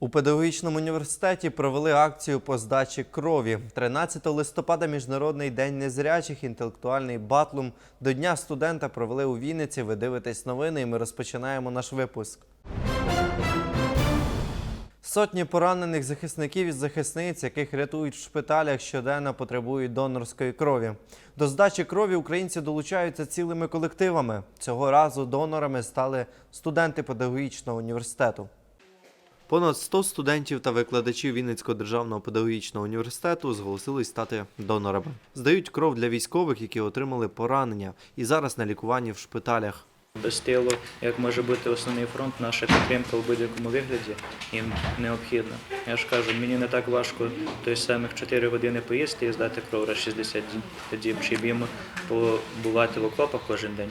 У педагогічному університеті провели акцію по здачі крові. 13 листопада Міжнародний день незрячих, інтелектуальний батлум. До Дня студента провели у Вінниці. Ви дивитесь новини, і ми розпочинаємо наш випуск. Сотні поранених захисників і захисниць, яких рятують в шпиталях, щоденно потребують донорської крові. До здачі крові українці долучаються цілими колективами. Цього разу донорами стали студенти педагогічного університету. Понад 100 студентів та викладачів Вінницького державного педагогічного університету зголосились стати донорами. Здають кров для військових, які отримали поранення, і зараз на лікуванні в шпиталях. Без тилу, як може бути основний фронт, наша підтримка у будь-якому вигляді їм необхідна. Я ж кажу, мені не так важко той самих 4 години поїсти і здати кров раз 60 діб, чи їм побувати в окопах кожен день.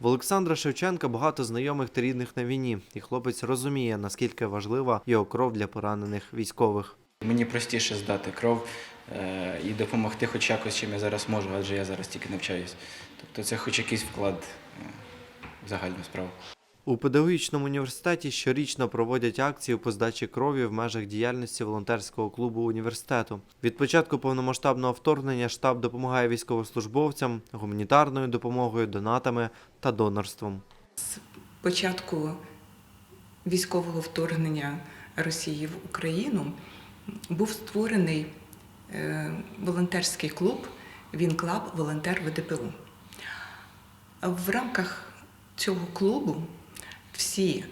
В Олександра Шевченка багато знайомих та рідних на війні, і хлопець розуміє, наскільки важлива його кров для поранених військових. Мені простіше здати кров е, і допомогти хоч якось, чим я зараз можу, адже я зараз тільки навчаюсь. Тобто це хоч якийсь вклад е, в загальну справу. У педагогічному університеті щорічно проводять акцію по здачі крові в межах діяльності волонтерського клубу університету. Від початку повномасштабного вторгнення штаб допомагає військовослужбовцям гуманітарною допомогою, донатами та донорством. З початку військового вторгнення Росії в Україну був створений е, волонтерський клуб Він Клаб Волонтер ВДПУ. В рамках цього клубу всі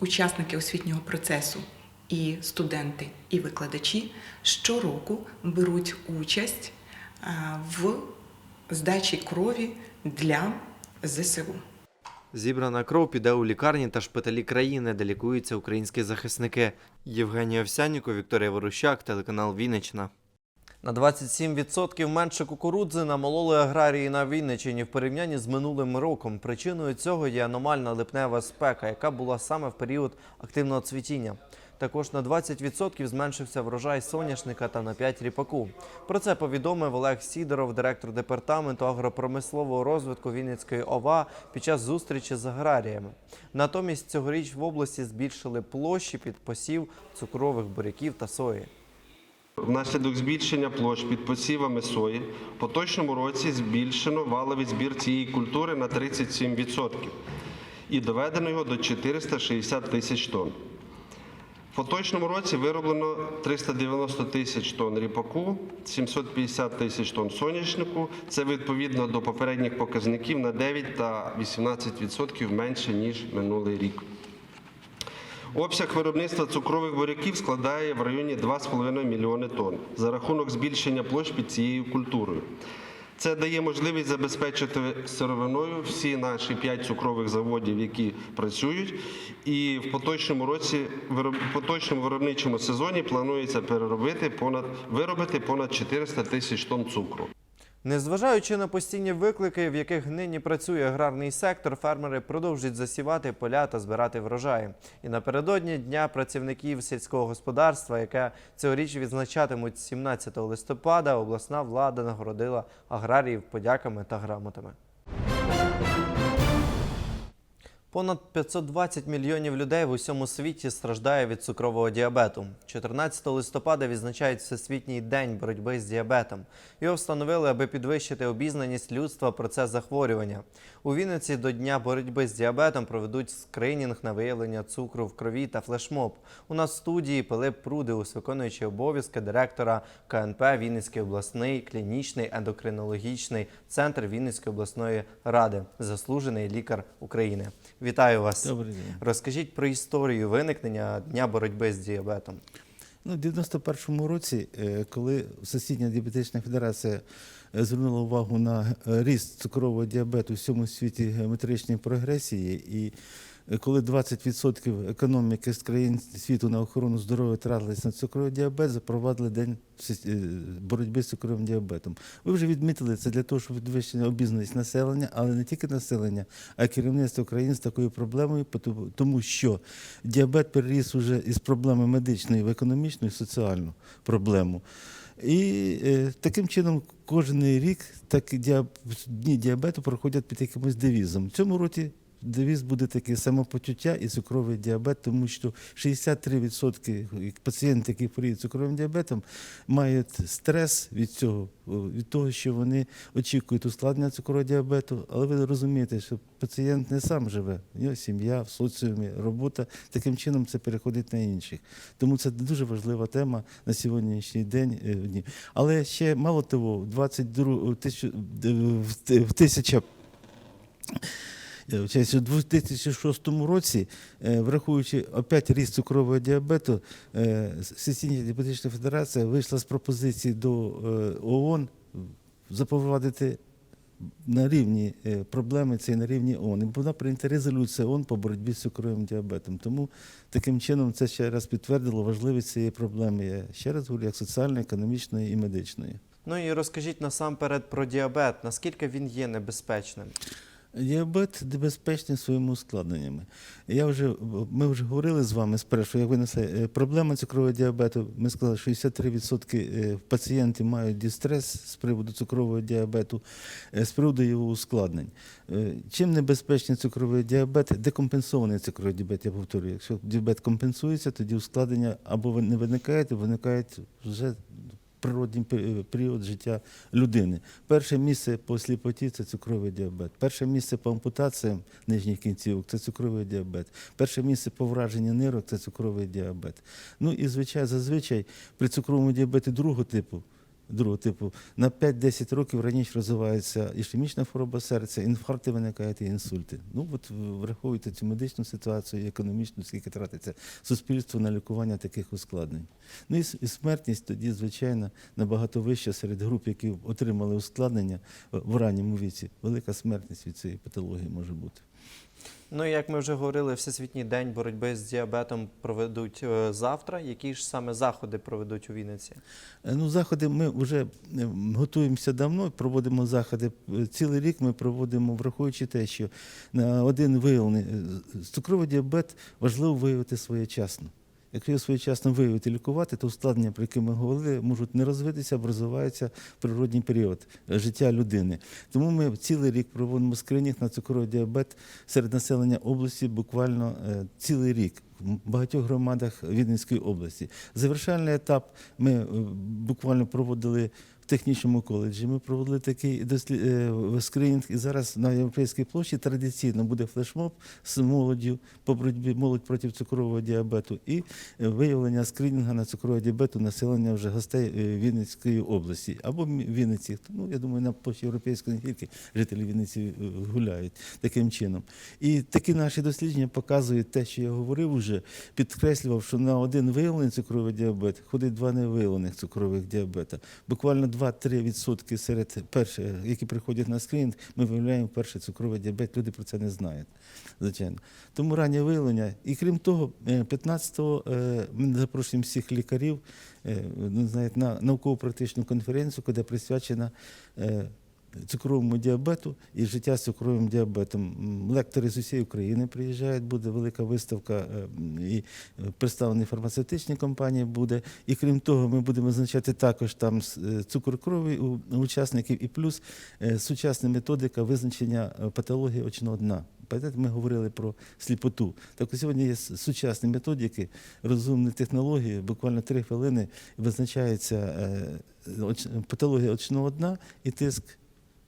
учасники освітнього процесу, і студенти, і викладачі щороку беруть участь в здачі крові для ЗСУ. Зібрана кров піде у лікарні та шпиталі країни, де лікуються українські захисники. Євгенія Овсянніко, Вікторія Ворущак, телеканал Вінниччина. На 27% менше кукурудзи намололи аграрії на Вінниччині в порівнянні з минулим роком. Причиною цього є аномальна липнева спека, яка була саме в період активного цвітіння. Також на 20% зменшився врожай соняшника та на 5 ріпаку. Про це повідомив Олег Сідоров, директор департаменту агропромислового розвитку Вінницької ОВА під час зустрічі з аграріями. Натомість цьогоріч в області збільшили площі під посів цукрових буряків та сої. Внаслідок збільшення площ під посівами сої в поточному році збільшено валовий збір цієї культури на 37% і доведено його до 460 тисяч тонн. В поточному році вироблено 390 тисяч тонн ріпаку, 750 тисяч тонн соняшнику. Це відповідно до попередніх показників на 9 та 18% менше, ніж минулий рік. Обсяг виробництва цукрових буряків складає в районі 2,5 мільйони тонн за рахунок збільшення площ під цією культурою. Це дає можливість забезпечити сировиною всі наші п'ять цукрових заводів, які працюють. І в поточному році, в поточному виробничому сезоні планується переробити понад виробити понад 400 тисяч тонн цукру. Незважаючи на постійні виклики, в яких нині працює аграрний сектор, фермери продовжують засівати поля та збирати врожаї. І напередодні Дня працівників сільського господарства, яке цьогоріч відзначатимуть 17 листопада, обласна влада нагородила аграріїв подяками та грамотами. Понад 520 мільйонів людей в усьому світі страждає від цукрового діабету. 14 листопада відзначають Всесвітній день боротьби з діабетом. Його встановили, аби підвищити обізнаність людства про це захворювання. У Вінниці до Дня боротьби з діабетом проведуть скринінг на виявлення цукру в крові та флешмоб. У нас в студії Пилип Прудеус, виконуючий обов'язки директора КНП Вінницький обласний клінічний ендокринологічний центр Вінницької обласної ради, заслужений лікар України. Вітаю вас. Добрий день. Розкажіть про історію виникнення Дня боротьби з діабетом. Ну, в 91-му році, е, коли Всесвітня діабетична федерація е, звернула увагу на е, ріст цукрового діабету в всьому світі геометричній прогресії, і коли 20% економіки з країн світу на охорону здоров'я тратились на цукровий діабет, запровадили день е, боротьби з цукровим діабетом. Ви вже відмітили це для того, щоб підвищити обізнаність населення, але не тільки населення, а й керівництво країн з такою проблемою, тому що діабет переріс уже із проблеми медичної в економічну і соціальну проблему. І е, таким чином кожен рік так дні діабету проходять під якимось девізом. В цьому році девіз буде таке самопочуття і цукровий діабет, тому що 63% пацієнтів, які хворіють цукровим діабетом, мають стрес від цього, від того, що вони очікують ускладнення цукрового діабету. Але ви розумієте, що пацієнт не сам живе, у нього сім'я, в соціумі, робота. Таким чином це переходить на інших. Тому це дуже важлива тема на сьогоднішній день. е. Але ще мало того, 22 в в тисяча Е, вибачаюся, У 2006 році, е, враховуючи опять ріст цукрового діабету, е, Всесвітня діабетична федерація вийшла з пропозиції до е, ООН запровадити на рівні е, проблеми цієї на рівні ООН. І була прийнята резолюція ООН по боротьбі з цукровим діабетом. Тому таким чином це ще раз підтвердило важливість цієї проблеми. Я ще раз говорю, як соціальної, економічної і медичної. Ну і розкажіть насамперед про діабет, наскільки він є небезпечним. Діабет небезпечний своїми ускладненнями. Я вже, ми вже говорили з вами спершу, як винесли проблема цукрового діабету. Ми сказали, що 63% е, пацієнтів мають дистрес з приводу цукрового діабету, е, з приводу його ускладнень. Е, Чим небезпечний цукровий діабет? Декомпенсований цукровий діабет, я повторюю. Якщо діабет компенсується, тоді ускладнення або не виникають, виникають вже природній пе- період життя людини. Перше місце по сліпоті це цукровий діабет. Перше місце по ампутаціям нижніх кінцівок це цукровий діабет. Перше місце по враженню нирок це цукровий діабет. Ну і звичайно, зазвичай при цукровому діабеті другого типу. Другого типу на 5-10 років раніше розвивається ішемічна хвороба серця, інфаркти виникають і інсульти. Ну от враховуйте цю медичну ситуацію, економічну, скільки тратиться суспільство на лікування таких ускладнень. Ну і, смертність тоді, звичайно, набагато вища серед груп, які отримали ускладнення в- в ранньому віці. Велика смертність від цієї патології може бути. Ну як ми вже говорили, Всесвітній день боротьби з діабетом проведуть е, завтра. Які ж саме заходи проведуть у Вінниці? Е, Ну, заходи ми вже е, готуємося давно, проводимо заходи. Цілий рік ми проводимо, враховуючи те, що на один виявлений цукровий діабет важливо виявити своєчасно. Якщо його своєчасно виявити лікувати, то ускладнення, про які ми говорили, можуть не розвитися, або розвивається природній період е, життя людини. Тому ми цілий рік проводимо скринінг на цукровий діабет серед населення області буквально е, цілий рік в багатьох громадах Віденської області. Завершальний етап ми е, буквально проводили технічному коледжі. Ми проводили такий дослід... е, скринінг, і зараз на Європейській площі традиційно буде флешмоб з молоддю по боротьбі молодь проти цукрового діабету і виявлення скринінгу на цукровий діабет у населення вже гостей е, Вінницької області або Вінниці. Ну, я думаю, на площі Європейської не тільки жителі Вінниці е, гуляють таким чином. І такі наші дослідження показують те, що я говорив уже, підкреслював, що на один виявлений цукровий діабет ходить два невиявлених цукрових діабета. Буквально 2-3% серед перших, які приходять на скринінг, ми виявляємо перший цукровий діабет. Люди про це не знають. Звичайно. Тому раннє виявлення. І крім того, е, 15-го е, ми запрошуємо всіх лікарів е, ну, знаєте, на науково-практичну конференцію, куди присвячена е, цукровому діабету і життя з цукровим діабетом. Лектори з усієї України приїжджають, буде велика виставка е, і е, представлені фармацевтичні компанії буде. І крім того, ми будемо визначати також там е, цукор крові у учасників і плюс сучасна методика визначення патології очного дна. Пам'ятаєте, ми говорили про сліпоту. Так от сьогодні є сучасні методики, розумні технології, буквально три хвилини визначається патологія очного дна і тиск.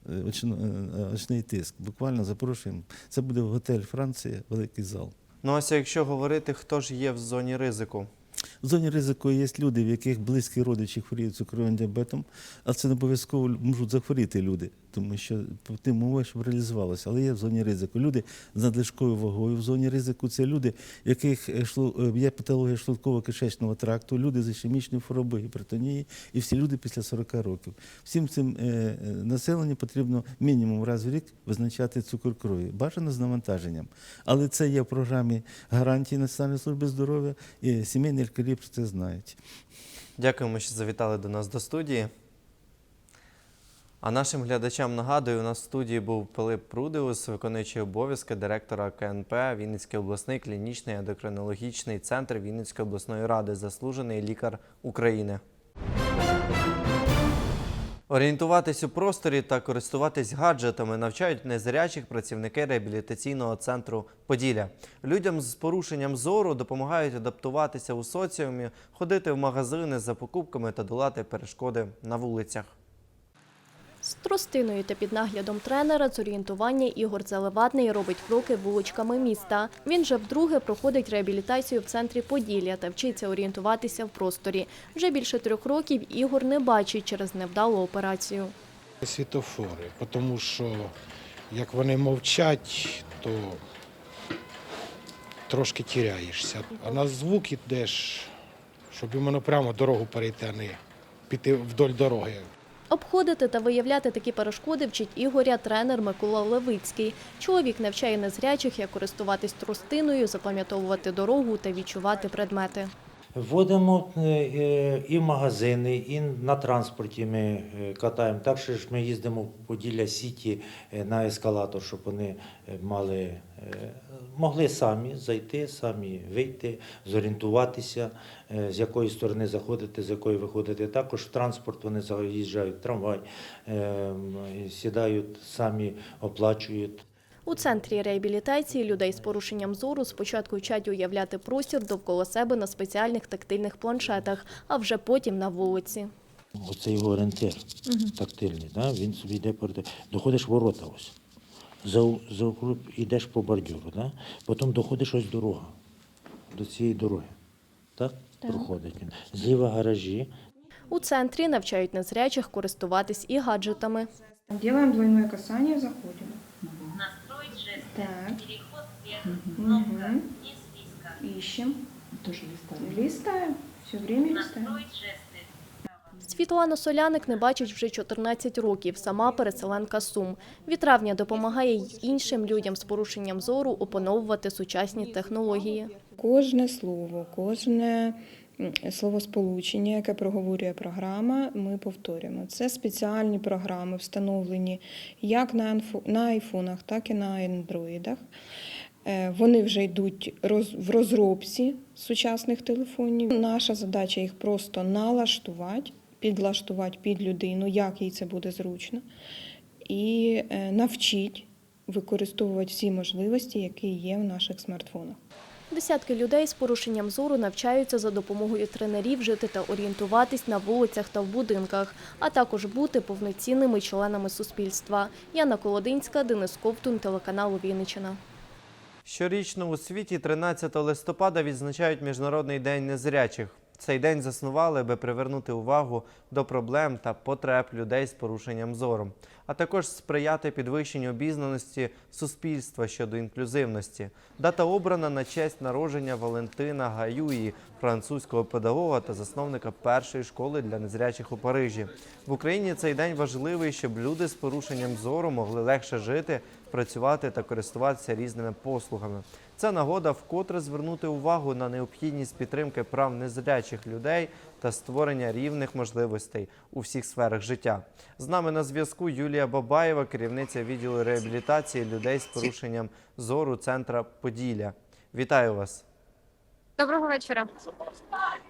Е, очно- е, Очний тиск. Буквально запрошуємо. Це буде готель Франція, великий зал. Ну ось якщо говорити, хто ж є в зоні ризику? В зоні ризику є люди, в яких близькі родичі хворіють цукровим діабетом, але це не обов'язково можуть захворіти люди, тому що по тим умовам, щоб реалізувалося. Але є в зоні ризику. Люди з надлишковою вагою. В зоні ризику це люди, в яких е, е, є патологія шлунково-кишечного тракту, люди з ішемічною хворобою, гіпертонії і всі люди після 40 років. Всім цим е, населенню потрібно мінімум раз в рік визначати цукор крові. Бажано з навантаженням. Але це є в програмі гарантії Національної служби здоров'я, і сімейні лікарі про це знають. Дякуємо, що завітали до нас до студії. А нашим глядачам нагадую, у нас в студії був Пилип Прудеус, виконуючий обов'язки директора КНП Вінницький обласний клінічний ендокринологічний центр Вінницької обласної ради, заслужений лікар України. Орієнтуватись у просторі та користуватись гаджетами навчають незрячих працівники реабілітаційного центру Поділля. Людям з порушенням зору допомагають адаптуватися у соціумі, ходити в магазини за покупками та долати перешкоди на вулицях. З тростиною та під наглядом тренера з орієнтування Ігор Заливатний робить кроки вуличками міста. Він же вдруге проходить реабілітацію в центрі Поділля та вчиться орієнтуватися в просторі. Вже більше трьох років Ігор не бачить через невдалу операцію. світофори, тому що як вони мовчать, то трошки тіряєшся. А на звук ідеш, щоб іменно прямо дорогу перейти, а не піти вдоль дороги. Обходити та виявляти такі перешкоди вчить Ігоря тренер Микола Левицький. Чоловік навчає незрячих, як користуватись тростиною, запам'ятовувати дорогу та відчувати предмети. Вводимо е, е, і в магазини, і на транспорті ми е, катаємо. Так що ж ми їздимо в Поділля Сіті на ескалатор, щоб вони мали, могли самі зайти, самі вийти, зорієнтуватися, з якої сторони заходити, з якої виходити. Також в транспорт вони заїжджають, трамвай, е, сідають, самі оплачують. У центрі реабілітації людей з порушенням зору спочатку вчать уявляти простір довкола себе на спеціальних тактильних планшетах, а вже потім на вулиці. Оце його орієнтир тактильний, да? він собі йде перед. Доходиш в ворота ось. За, за йдеш по бордюру, да? потім доходиш ось дорога. До цієї дороги. Так? Проходить він. Зліва гаражі, У центрі навчають незрячих користуватись і гаджетами. Делаем двойное касание, заходим. Так. Переход вверх. Кнопка Мгм. вниз списка. Ищем. Листаем. Все время. Настроить жесты. Світлана Соляник не бачить вже 14 років, сама переселенка Сум. Від травня допомагає й іншим людям з порушенням зору опановувати сучасні технології. Кожне слово, кожне словосполучення, яке проговорює програма, ми повторюємо. Це спеціальні програми, встановлені як на айфонах, так і на андроїдах. Е, Вони вже йдуть в розробці сучасних телефонів. Наша задача їх просто налаштувати, підлаштувати під людину, як їй це буде зручно, і е, навчити використовувати всі можливості, які є в наших смартфонах. Десятки людей з порушенням зору навчаються за допомогою тренерів жити та орієнтуватись на вулицях та в будинках, а також бути повноцінними членами суспільства. Яна Колодинська, Денис Ковтун, телеканал Вінничина. Щорічно у світі 13 листопада відзначають Міжнародний день незрячих. Цей день заснували, аби привернути увагу до проблем та потреб людей з порушенням зору, а також сприяти підвищенню обізнаності суспільства щодо інклюзивності. Дата обрана на честь народження Валентина Гаюї, французького педагога та засновника першої школи для незрячих у Парижі. В Україні цей день важливий, щоб люди з порушенням зору могли легше жити, працювати та користуватися різними послугами. Це нагода вкотре звернути увагу на необхідність підтримки прав незрячих людей та створення рівних можливостей у всіх сферах життя. З нами на зв'язку Юлія Бабаєва, керівниця відділу реабілітації людей з порушенням зору центра Поділля. Вітаю вас! Доброго вечора.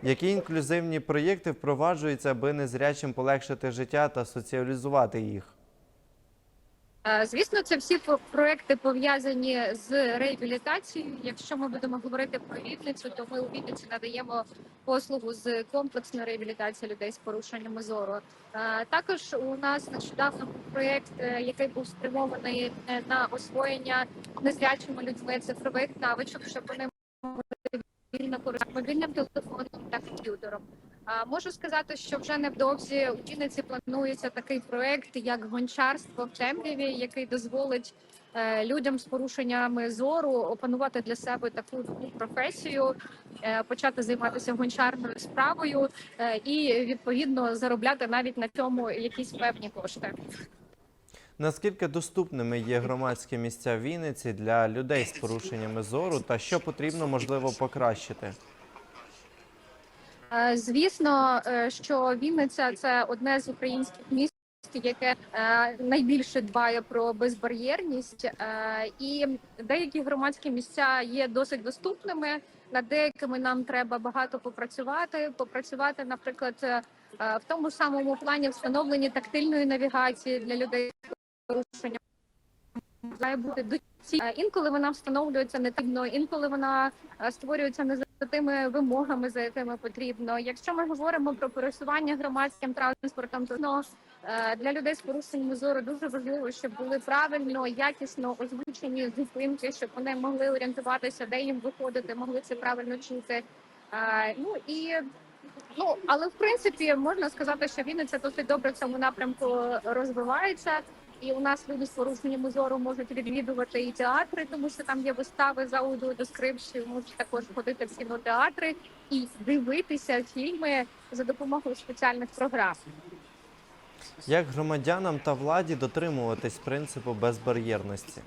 Які інклюзивні проєкти впроваджуються, аби незрячим полегшити життя та соціалізувати їх? Е, Звісно, це всі проекти пов'язані з реабілітацією. Якщо ми будемо говорити про Вінницю, то ми у Вінниці надаємо послугу з комплексної реабілітації людей з порушеннями зору. Е, Також у нас нещодавно був проєкт, е, який був спрямований на освоєння незрячими людьми цифрових навичок, щоб вони могли вільно користуватися мобільним телефоном та комп'ютером. Можу сказати, що вже невдовзі у Вінниці планується такий проект, як гончарство в темряві, який дозволить е, людям з порушеннями зору опанувати для себе таку професію, е, почати займатися гончарною справою е, і відповідно заробляти навіть на цьому якісь певні кошти. Наскільки доступними є громадські місця в Вінниці для людей з порушеннями зору та що потрібно можливо покращити? Е, Звісно, е, що Вінниця це одне з українських міст, яке е, найбільше дбає про безбар'єрність, і деякі громадські місця є досить доступними. Над деякими нам треба багато попрацювати. Попрацювати, наприклад, В тому самому плані встановлення тактильної навігації для людей з порушенням має бути доцільна. Інколи вона встановлюється не тимно, інколи вона створюється не тими вимогами, за якими потрібно. Якщо ми говоримо про пересування громадським транспортом, то ну, е, для людей з порушенням зору дуже важливо, щоб були правильно, якісно озвучені зупинки, щоб вони могли орієнтуватися, де їм виходити, могли це правильно чути. Е, Ну і Ну, але в принципі можна сказати, що Вінниця досить добре в цьому напрямку розвивається. І у нас люди з порушенням зору можуть відвідувати і театри, тому що там є вистави за аудіодескрипцією, можуть також ходити в кінотеатри і дивитися фільми за допомогою спеціальних програм. Як громадянам та владі дотримуватись принципу безбар'єрності?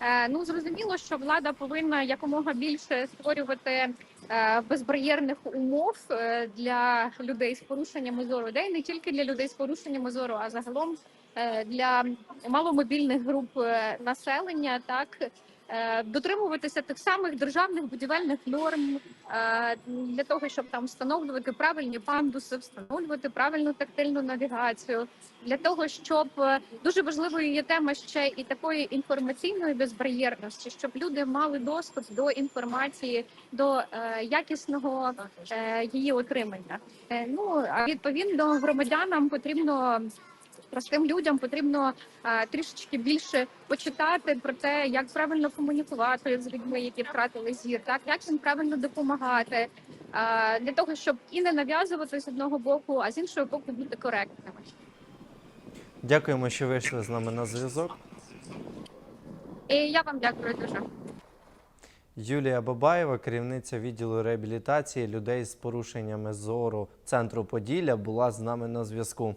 Е, Ну зрозуміло, що влада повинна якомога більше створювати е, безбар'єрних умов е, для людей з порушеннями зору, де не тільки для людей з порушеннями зору, а загалом для маломобільних груп е, населення, так е, дотримуватися тих самих державних будівельних норм е, для того, щоб там встановлювати правильні пандуси, встановлювати правильну тактильну навігацію, для того, щоб е, дуже важливою є тема ще і такої інформаційної безбар'єрності, щоб люди мали доступ до інформації, до е, якісного е, її отримання. Е, ну а відповідно громадянам потрібно. Простим людям потрібно е, трішечки більше почитати про те, як правильно комунікувати з людьми, які втратили зір, так як їм правильно допомагати, е, для того, щоб і не нав'язувати з одного боку, а з іншого боку бути коректними. Дякуємо, що вийшли з нами на зв'язок. І я вам дякую дуже. Юлія Бабаєва, керівниця відділу реабілітації людей з порушеннями зору центру Поділля, була з нами на зв'язку.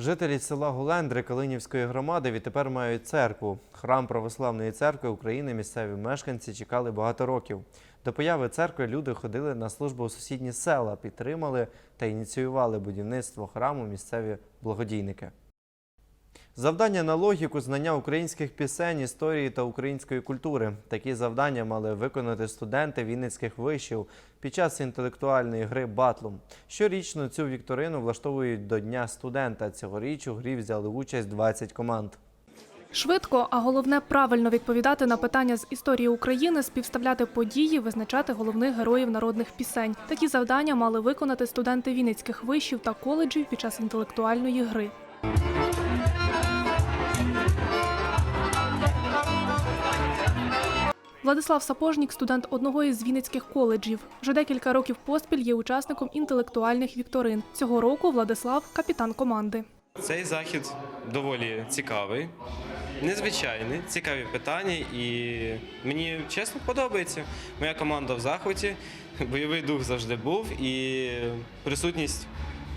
Жителі села Гулендри Калинівської громади відтепер мають церкву. Храм Православної церкви України місцеві мешканці чекали багато років. До появи церкви люди ходили на службу у сусідні села, підтримали та ініціювали будівництво храму місцеві благодійники. Завдання на логіку, знання українських пісень, історії та української культури. Такі завдання мали виконати студенти Вінницьких вишів під час інтелектуальної гри Батлум. Щорічно цю вікторину влаштовують до Дня студента. Цьогоріч у грі взяли участь 20 команд. Швидко, а головне правильно відповідати на питання з історії України, співставляти події, визначати головних героїв народних пісень. Такі завдання мали виконати студенти Вінницьких вишів та коледжів під час інтелектуальної гри. Владислав Сапожнік, студент одного із Вінницьких коледжів. Вже декілька років поспіль є учасником інтелектуальних вікторин. Цього року Владислав капітан команди. Цей захід доволі цікавий, незвичайний, цікаві питання, і мені чесно подобається. Моя команда в захваті, бойовий дух завжди був, і присутність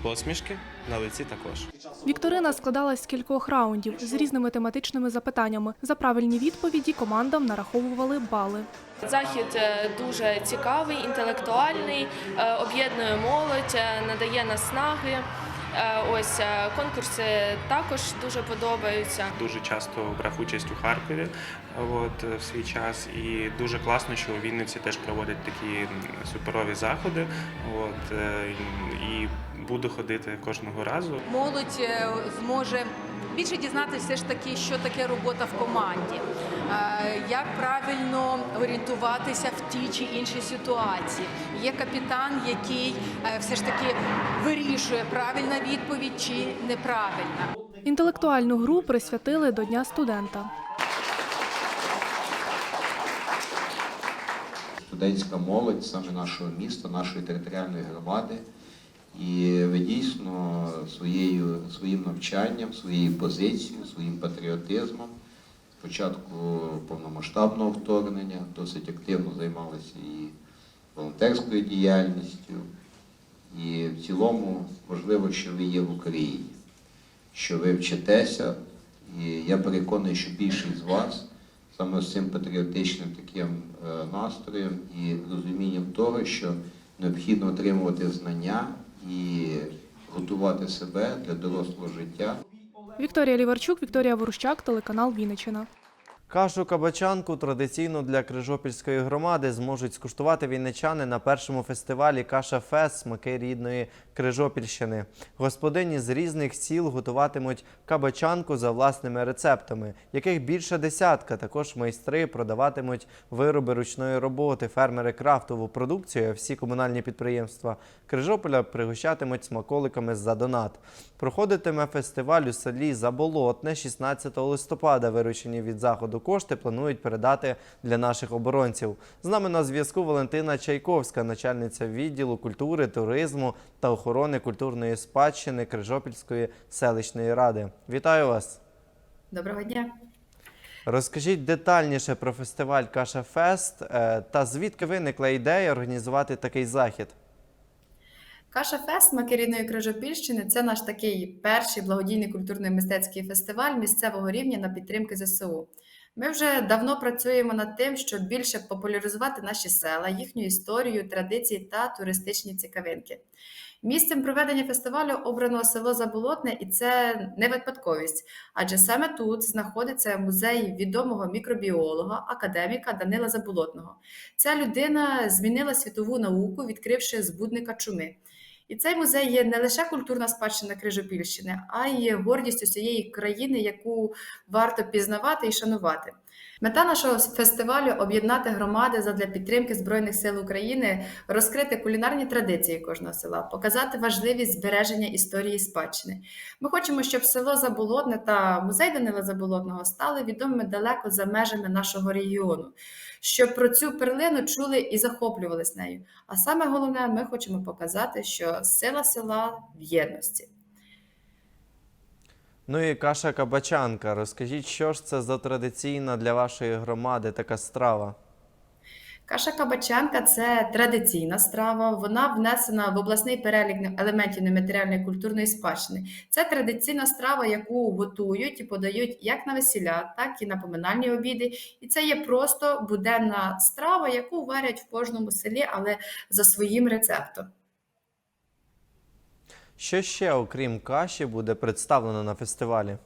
посмішки на лиці також. Вікторина складалась з кількох раундів з різними тематичними запитаннями. За правильні відповіді командам нараховували бали. Захід е, дуже цікавий, інтелектуальний, е, об'єднує молодь, е, надає наснаги. Е, Ось е, конкурси також дуже подобаються. Дуже часто брав участь у Харкові от, в свій час, і дуже класно, що у Вінниці теж проводять такі суперові заходи. От, е, і буду ходити кожного разу. молодь е, зможе більше дізнатися все ж таки, що таке робота в команді, е, як правильно орієнтуватися в тій чи іншій ситуації. Є капітан, який е, все ж таки вирішує, правильна відповідь чи неправильна. Інтелектуальну гру присвятили до Дня студента. студентська молодь саме нашого міста, нашої територіальної громади. І ви дійсно своєю, своїм навчанням, своєю позицією, своїм патріотизмом, спочатку повномасштабного вторгнення, досить активно займалися і волонтерською діяльністю. І в цілому важливо, що ви є в Україні, що ви вчитеся. І я переконаний, що більшість з вас саме з цим патріотичним таким е, настроєм і розумінням того, що необхідно отримувати знання і готувати себе для дорослого життя. Вікторія Ліварчук, Вікторія Ворущак, телеканал Вінничина. Кашу кабачанку традиційно для Крижопільської громади зможуть скуштувати вінничани на першому фестивалі Каша Фест смаки рідної Крижопільщини. Господині з різних сіл готуватимуть кабачанку за власними рецептами, яких більше десятка. Також майстри продаватимуть вироби ручної роботи, фермери крафтову продукцію. а Всі комунальні підприємства Крижополя пригощатимуть смаколиками за донат. Проходитиме фестиваль у селі Заболотне 16 листопада. Виручені від заходу кошти планують передати для наших оборонців. З нами на зв'язку Валентина Чайковська, начальниця відділу культури, туризму та охорони культурної спадщини Крижопільської селищної ради. Вітаю вас! Доброго дня. Розкажіть детальніше про фестиваль Каша Фест е, та звідки виникла ідея організувати такий захід. Каша Фест «Смаки Крижопільщини це наш такий перший благодійний культурний мистецький фестиваль місцевого рівня на підтримки ЗСУ. Ми вже давно працюємо над тим, щоб більше популяризувати наші села, їхню історію, традиції та туристичні цікавинки. Місцем проведення фестивалю обрано село Заболотне, і це не випадковість, адже саме тут знаходиться музей відомого мікробіолога, академіка Данила Заболотного. Ця людина змінила світову науку, відкривши збудника чуми. І цей музей є не лише культурна спадщина Крижопільщини, а й гордість усієї країни, яку варто пізнавати і шанувати. Мета нашого фестивалю об'єднати громади задля підтримки Збройних сил України, розкрити кулінарні традиції кожного села, показати важливість збереження історії спадщини. Ми хочемо, щоб село Заболотне та музей Данила Заболотного стали відомими далеко за межами нашого регіону, щоб про цю перлину чули і захоплювались нею. А саме головне, ми хочемо показати, що сила села в єдності. Ну і каша кабачанка. Розкажіть, що ж це за традиційна для вашої громади така страва? Каша кабачанка це традиційна страва. Вона внесена в обласний перелік елементів нематеріальної культурної спадщини. Це традиційна страва, яку готують і подають як на весіля, так і на поминальні обіди. І це є просто буденна страва, яку варять в кожному селі, але за своїм рецептом. Що ще, окрім каші, буде представлено на фестивалі?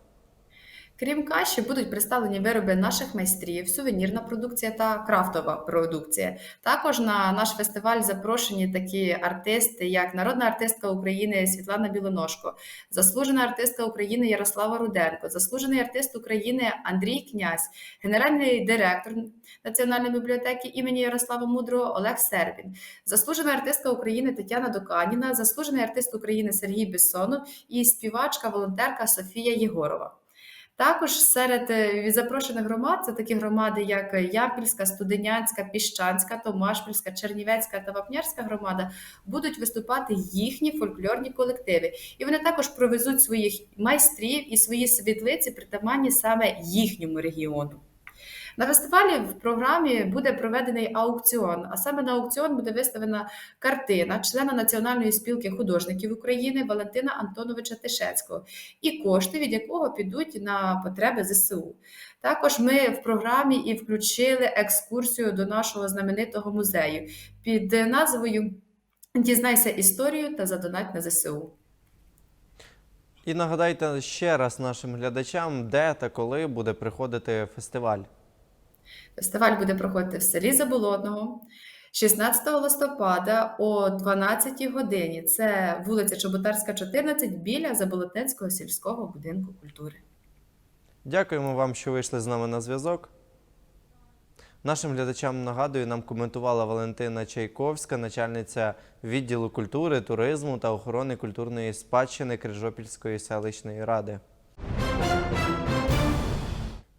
Крім каші, будуть представлені вироби наших майстрів, сувенірна продукція та крафтова продукція. Також на наш фестиваль запрошені такі артисти, як народна артистка України Світлана Білоножко, заслужена артистка України Ярослава Руденко, заслужений артист України Андрій Князь, генеральний директор Національної бібліотеки імені Ярослава Мудрого Олег Сербін, заслужена артистка України Тетяна Доканіна, заслужений артист України Сергій Бессонов і співачка волонтерка Софія Єгорова. Також серед е, запрошених громад це такі громади, як Ямпільська, Студенянська, Піщанська, Томашпільська, Чернівецька та Вапнярська громада будуть виступати їхні фольклорні колективи. І вони також провезуть своїх майстрів і свої світлиці, притаманні саме їхньому регіону. На фестивалі в програмі буде проведений аукціон, а саме на аукціон буде виставлена картина члена Національної спілки художників України Валентина Антоновича Тишецького, і кошти від якого підуть на потреби ЗСУ. Також ми в програмі і включили екскурсію до нашого знаменитого музею під назвою Дізнайся історію та задонать на ЗСУ. І нагадайте ще раз нашим глядачам, де та коли буде приходити фестиваль. Фестиваль буде проходити в селі Заболотного 16 листопада о 12 годині. Це вулиця Чоботарська, 14 біля Заболотненського сільського будинку культури. Дякуємо вам, що вийшли з нами на зв'язок. Нашим глядачам нагадую, нам коментувала Валентина Чайковська, начальниця відділу культури, туризму та охорони культурної спадщини Крижопільської селищної ради.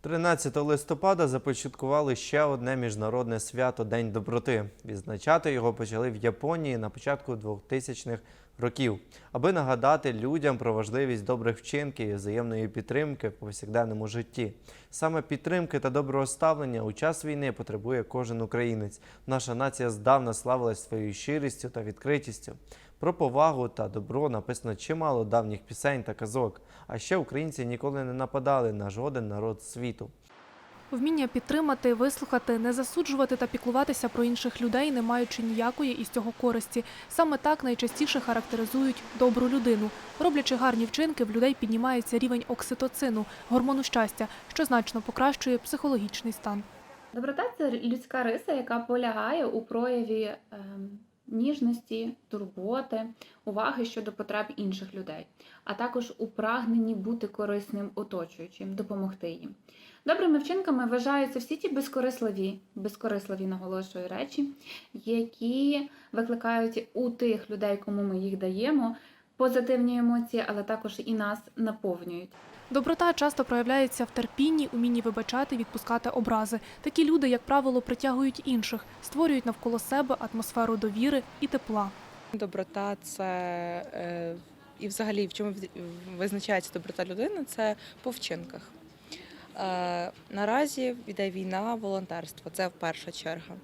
13 листопада започаткували ще одне міжнародне свято День доброти. Відзначати його почали в Японії на початку 2000-х років, аби нагадати людям про важливість добрих вчинків і взаємної підтримки в повсякденному житті. Саме підтримки та доброго ставлення у час війни потребує кожен українець. Наша нація здавна славилась своєю щирістю та відкритістю. Про повагу та добро написано чимало давніх пісень та казок. А ще українці ніколи не нападали на жоден народ світу. Вміння підтримати, вислухати, не засуджувати та піклуватися про інших людей, не маючи ніякої із цього користі. Саме так найчастіше характеризують добру людину. Роблячи гарні вчинки, в людей піднімається рівень окситоцину, гормону щастя, що значно покращує психологічний стан. Доброта це людська риса, яка полягає у прояві ем, ніжності, турботи, уваги щодо потреб інших людей, а також у прагненні бути корисним оточуючим, допомогти їм. Добрими вчинками вважаються всі ті безкорисливі, безкорисливі наголошую речі, які викликають у тих людей, кому ми їх даємо, позитивні емоції, але також і нас наповнюють. Доброта часто проявляється в терпінні, умінні вибачати, відпускати образи. Такі люди, як правило, притягують інших, створюють навколо себе атмосферу довіри і тепла. Доброта це е, і взагалі в чому визначається доброта людини, це по вчинках. Е, наразі йде війна, волонтерство це в перша черга.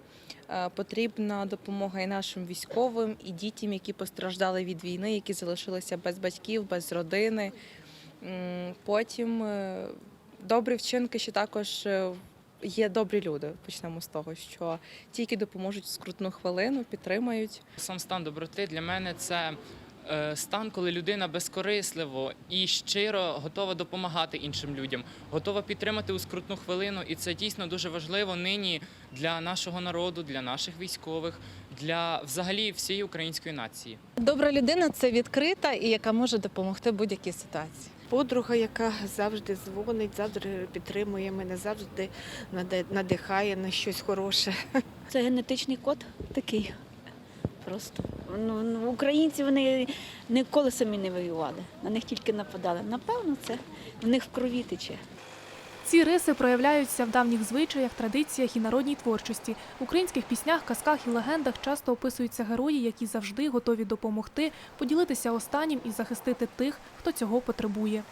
Е, потрібна допомога і нашим військовим, і дітям, які постраждали від війни, які залишилися без батьків, без родини. Потім е, добрі вчинки ще також е, є добрі люди. Почнемо з того, що тільки допоможуть в скрутну хвилину, підтримають. Сам стан доброти для мене це е, стан, коли людина безкорисливо і щиро готова допомагати іншим людям, готова підтримати у скрутну хвилину. І це дійсно дуже важливо нині для нашого народу, для наших військових, для взагалі всієї української нації. Добра людина це відкрита і яка може допомогти будь-якій ситуації. Подруга, яка завжди дзвонить, завжди підтримує мене, завжди надихає на щось хороше. Це генетичний код такий. Просто ну, ну, українці вони ніколи самі не воювали, на них тільки нападали. Напевно, це в них в крові тече. Ці риси проявляються в давніх звичаях, традиціях і народній творчості. В українських піснях, казках і легендах часто описуються герої, які завжди готові допомогти, поділитися останнім і захистити тих, хто цього потребує.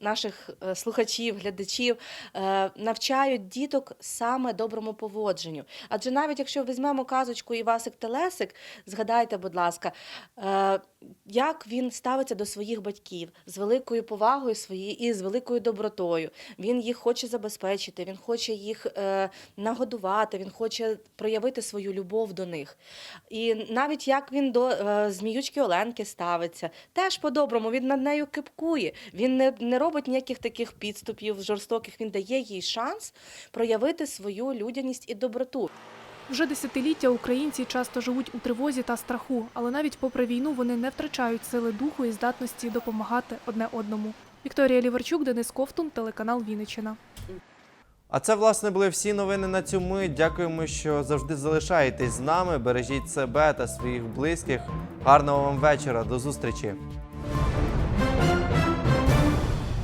Наших е, слухачів, глядачів е, навчають діток саме доброму поводженню. Адже навіть якщо візьмемо казочку Івасик Телесик, згадайте, будь ласка, е, як він ставиться до своїх батьків з великою повагою свої і з великою добротою. Він їх хоче забезпечити, він хоче їх нагодувати, він хоче проявити свою любов до них. І навіть як він до зміючки Оленки ставиться, теж по-доброму, він над нею кипкує. Він не, не робить ніяких таких підступів жорстоких, він дає їй шанс проявити свою людяність і доброту. Вже десятиліття українці часто живуть у тривозі та страху, але навіть попри війну вони не втрачають сили духу і здатності допомагати одне одному. Вікторія Ліварчук, Денис Ковтун, телеканал Вінниччина. А це, власне, були всі новини на цю мить. Дякуємо, що завжди залишаєтесь з нами. Бережіть себе та своїх близьких. Гарного вам вечора. До зустрічі.